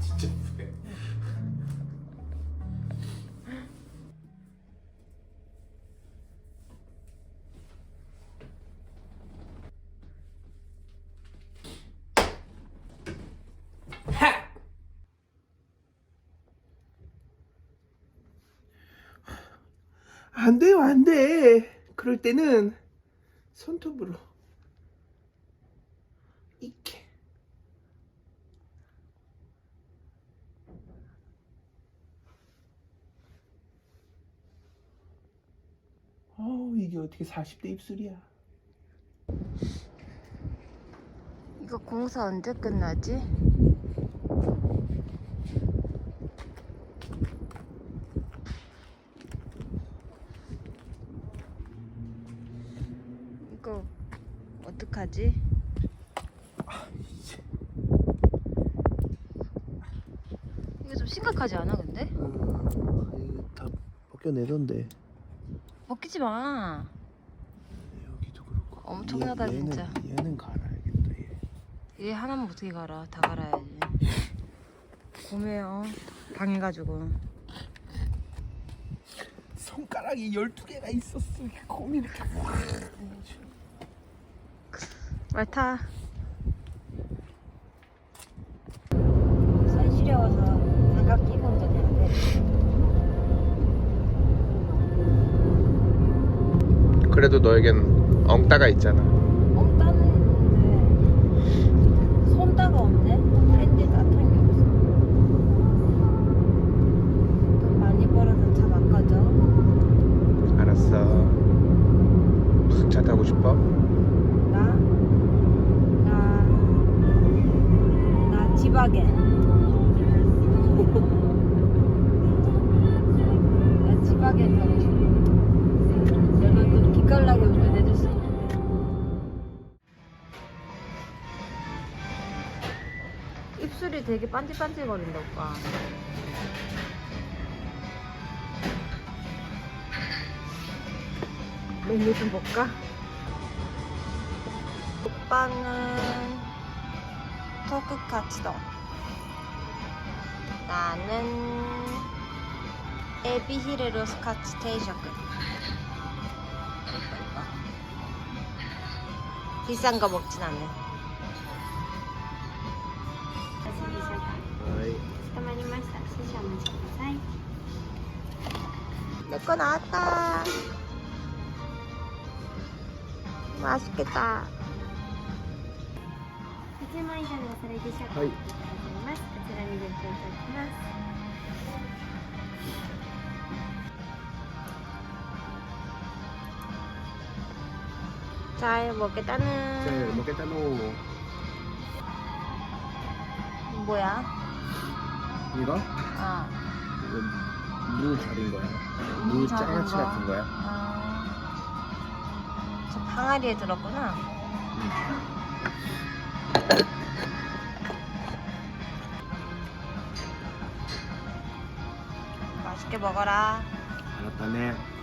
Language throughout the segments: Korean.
진짜 이쁘네 안 돼요, 안 돼. 그럴 때는 손톱으로 이렇게. 어우, 이게 어떻게 40대 입술이야. 이거 공사 언제 끝나지? 이거 어떡하지? 이거 좀 심각하지 않아 근데? 어, 이거 다 벗겨내던데. 벗기지 마. 여기도 그렇고. 엄청나다, 얘, 얘는, 진짜. 얘는 갈아야겠다, 얘. 얘 하나만 어떻게 갈아? 다 갈아야지. 고매요. 방해가지고. 손가락이 12개가 있었어. 곰이 이렇게. 말 타. 손 시려워서 장갑 끼고 운전해야 돼. 그래도 너에겐 엉따가 있잖아. 되게 반질반질거린다 오빠. 메뉴 좀 볼까? 오빠는 토크카츠동 나는 에비히레로 스 카츠 테이셔크 비싼 거 먹진 않네 りました。少々お待ちください。 내 거 나왔다 맛있겠다 8万以上のお皿でしょうか。はいありがとうございます。こちらに入れていただきます。 잘 먹겠다는 잘 먹겠다 노. 뭐야? 이거? 어. 이거 무 절인 거야. 무 장아찌 거. 같은 거야. 아, 저 항아리에 들었구나. 맛있게 먹어라. 알았다네.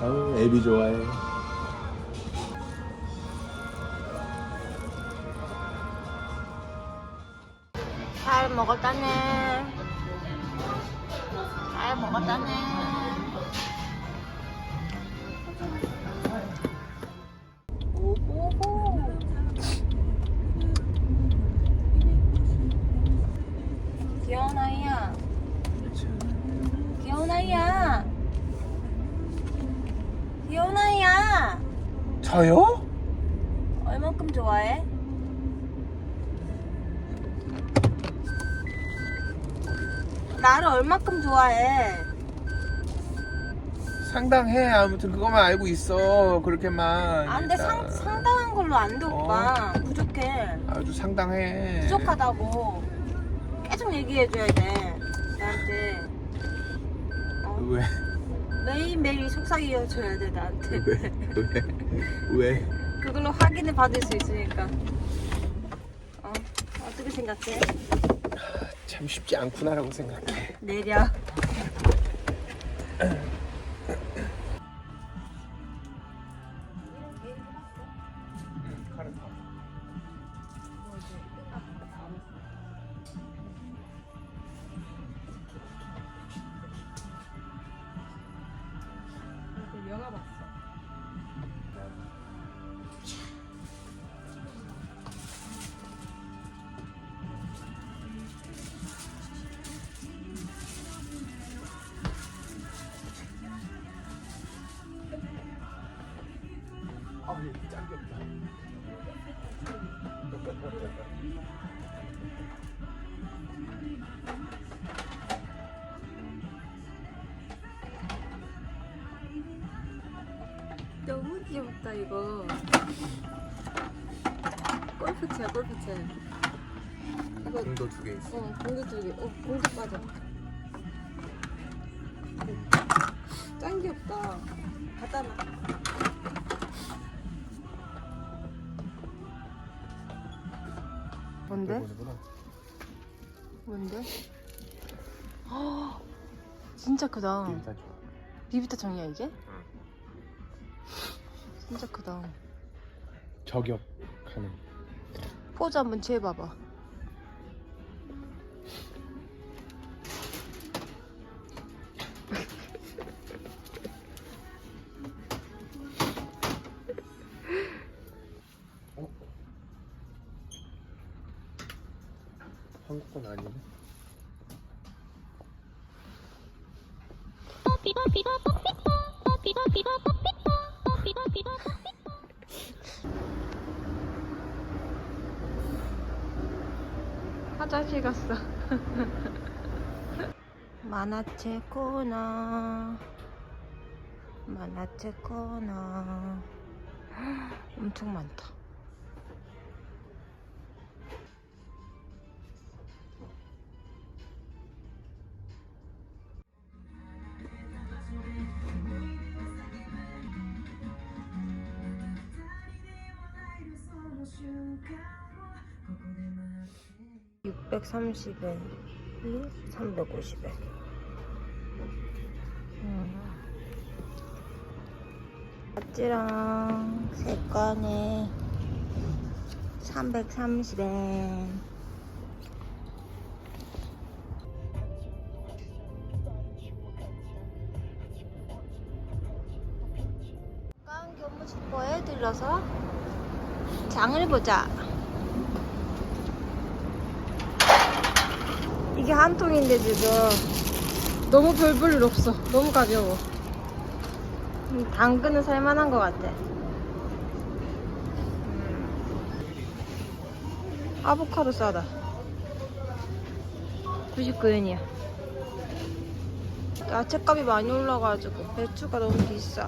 아우 애비 좋아해. 저요? 얼만큼 좋아해? 나를 얼만큼 좋아해? 상당해 아무튼 그것만 알고 있어 그렇게만 아 근데 상, 일단. 상당한 걸로 안돼 어. 오빠 부족해 아주 상당해 부족하다고 계속 얘기해줘야 돼 나한테 어? 왜? 매일매일 속삭여줘야 돼 나한테 왜? 왜? 왜? 그걸로 확인을 받을 수 있으니까 어? 어떻게 생각해? 참 쉽지 않구나라고 생각해 내려 너무 귀엽다 이거. 골프채야 골프채. 이거 공도 두 개 있어. 어 공기 두개. 어 공기 빠져. 짱 귀엽다. 갖다 놔 뭔데? 뭔데? 아 진짜 크다. 비비타 청이야 이게? 진짜 크다. 저격하는. 포즈 한번 취해봐봐. 한국 건 아니네 갔어. 만화책 코너. 만화책 코너. 엄청 많다 (630엔) 350엔 음. 바지랑 색깔에 330엔 가은 교무실거에 들러서 장을 보자 이게 한 통인데 지금. 너무 별볼일 없어. 너무 가벼워. 음, 당근은 살만한 것 같아. 음. 아보카도 싸다. 99엔이야. 야채값이 많이 올라가지고 배추가 너무 비싸.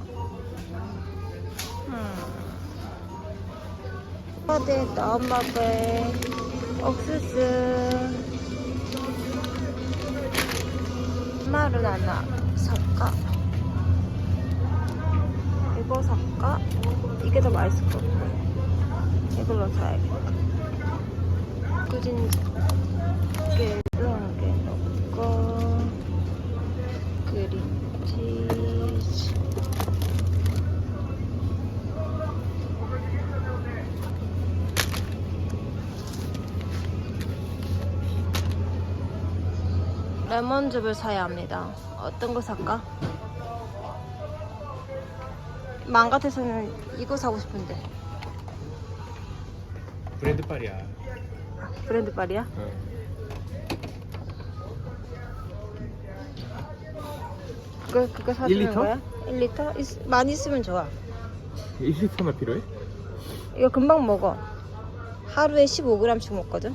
음. 파데 나엄마배 옥수수 말은 하나 살까? 이거 살까? 이게 더 맛있을 것 같아. 이걸로 사야겠다. 꾸진지 레몬즙을 사야 합니다. 어떤 거 살까? 마음 같아서는 이거 사고 싶은데. 브랜드 빨이야 아, 브랜드 빨이야? 그거 그거 사주는 1리터? 거야? 1리터? 있, 많이 있으면 좋아. 1리터나 필요해? 이거 금방 먹어. 하루에 15g씩 먹거든.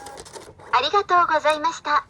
ありがとうございました。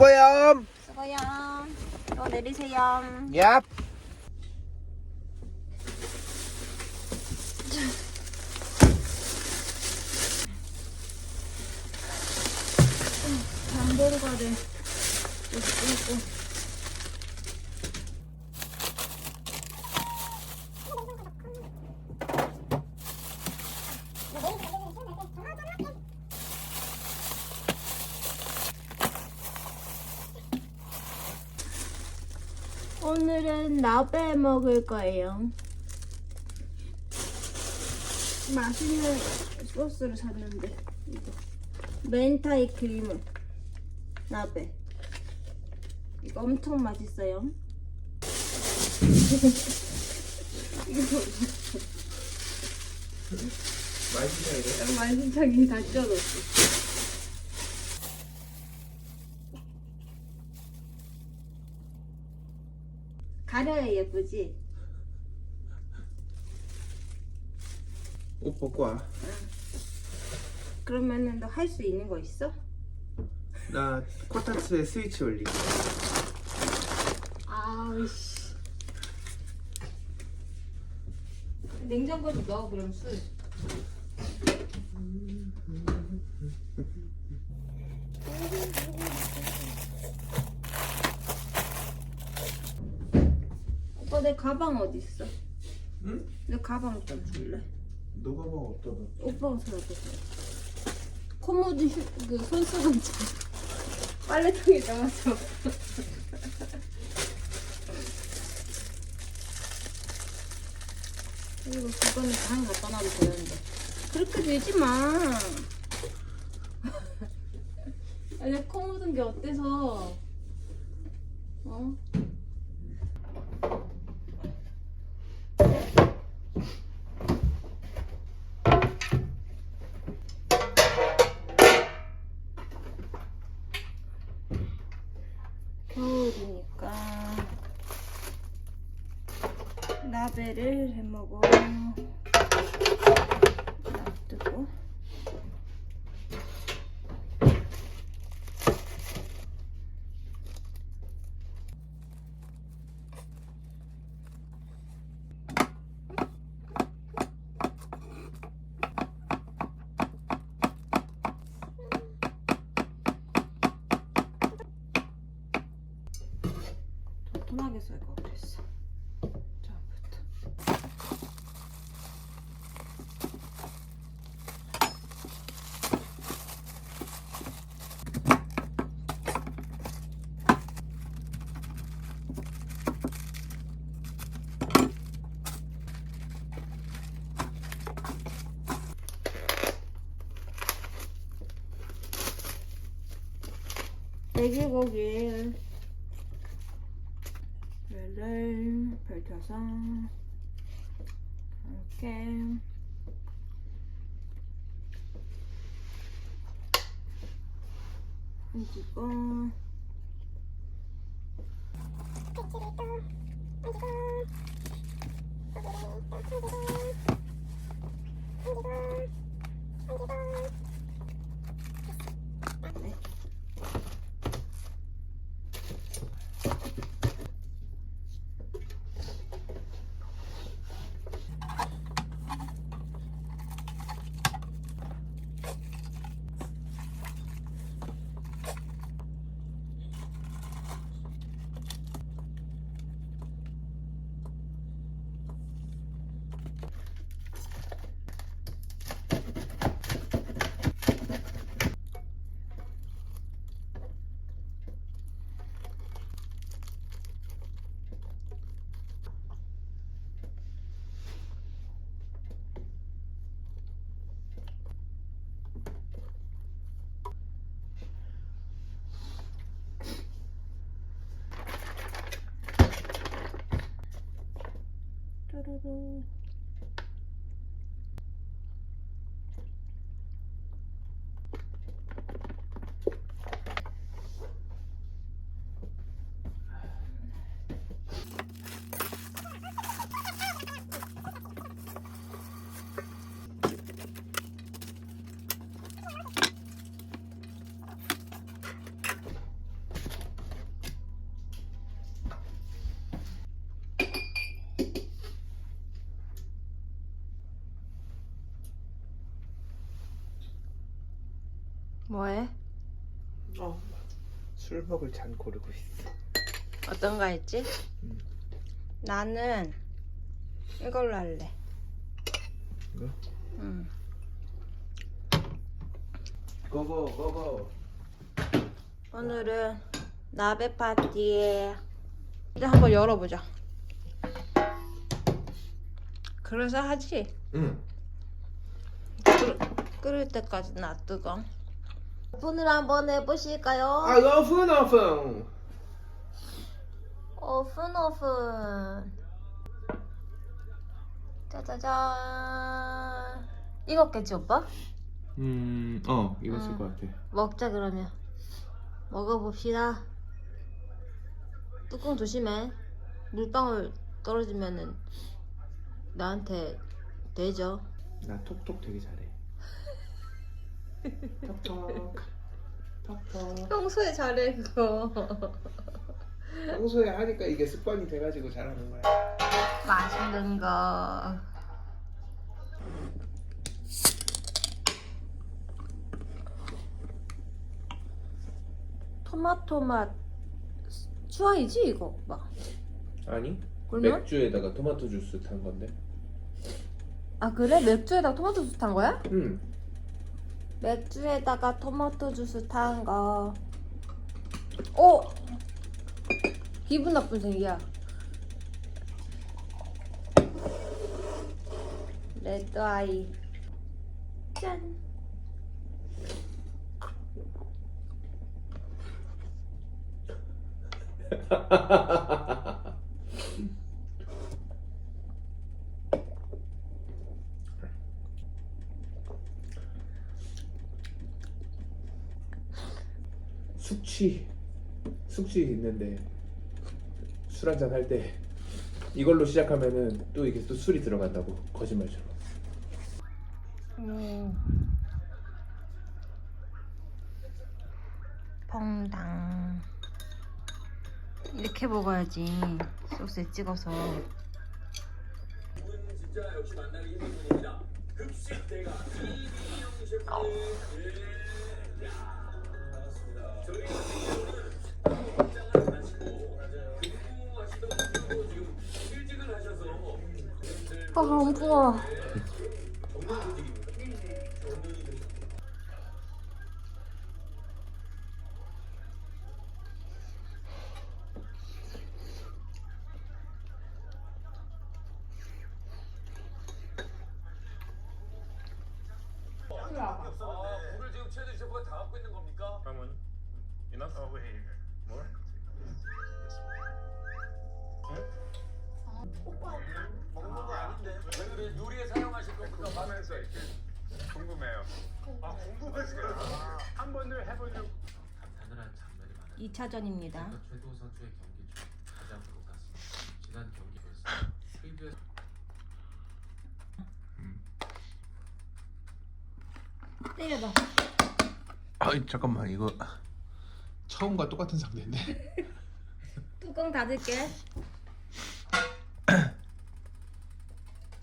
수고요. 수고요. 또 내리세요. 얍. 장보러 가래. 오늘은 나베 먹을 거예요. 맛있는 소스를 샀는데 멘타이 크림을 나베 이거 엄청 맛있어요. 이거 만신창이 다 쪄졌어. 가려야 예쁘지? 옷 벗고 와. 그러면은 너 할 수 있는 거 있어? 나 코타츠에 스위치 올리기. 아우씨. 냉장고에 넣어 그럼 술. 오빠 내 가방 어디 있어? 응? 내 가방 좀 줄래? 너가 뭐 어떠다? 오빠가 사줘. 코모드 휴, 그 손수건장 빨래통에 넣어서. 그리고 그거는 방 갖다 놔도 되는데. 그렇게 되지 마. 아니 코 묻은 게 어때서? 어? 겨울이니까 나베를 해먹어 놔두고 도톰하게 썰 거 그랬어 처음부터 돼지고기. 얘를 펼쳐서 이렇게. 얹고. 뚜루루 뭐해? 어. 술 먹을 잔 고르고 있어. 어떤 거 했지? 음. 나는 이걸로 할래. 이거? 응. 고고 고고. 오늘은 나베 파티에 이제 한번 열어보자. 그래서 하지. 응. 끓, 끓을 때까지 놔두고. 오픈을 한번 해보실까요? 아 오픈 오픈. 오픈 오픈. 짜자잔. 이거겠지 오빠? 음, 어 익었을 음. 것 같아. 먹자 그러면. 먹어봅시다. 뚜껑 조심해. 물방울 떨어지면은 나한테 되죠. 나 톡톡 되게 잘해. 톡톡. 톡톡. 평소에 잘해 그거. 평소에 하니까 이게 습관이 돼가지고 잘하는 거야. 맛있는 거. 토마토 맛 추아이지 이거 오빠. 아니 그러면? 맥주에다가 토마토 주스 탄 건데 아 그래? 맥주에다가 토마토 주스 탄 거야? 응 맥주에다가 토마토 주스 탄 거. 오! 기분 나쁜 생이야. 레드 아이. 짠. 숙취 숙취 있는데 술 한잔 할 때 이걸로 시작하면은 또 이게 또 술이 들어간다고 거짓말처럼 음. 퐁당. 이렇게 먹어야지. 소스에 찍어서. 아, 안 부어. 해보려고. 단단한 장면이 많아요. 2차전입니다. 최도 선수의 경기 중 가장 똑같습니다. 지난 경기에서 필드에서 때려봐. 아이 잠깐만 이거 처음과 똑같은 상태인데. 뚜껑 닫을게.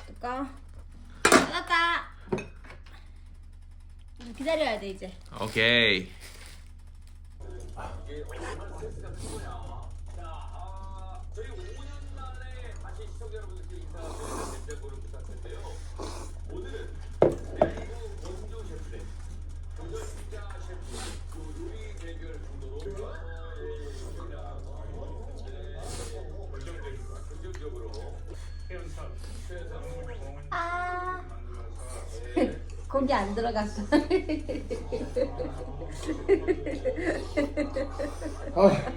뚜껑. 닫았다. 기다려야 돼 이제. 오케이. 저희 5년 만에 다시 시청자 여러분들 안 들어갔어. 아,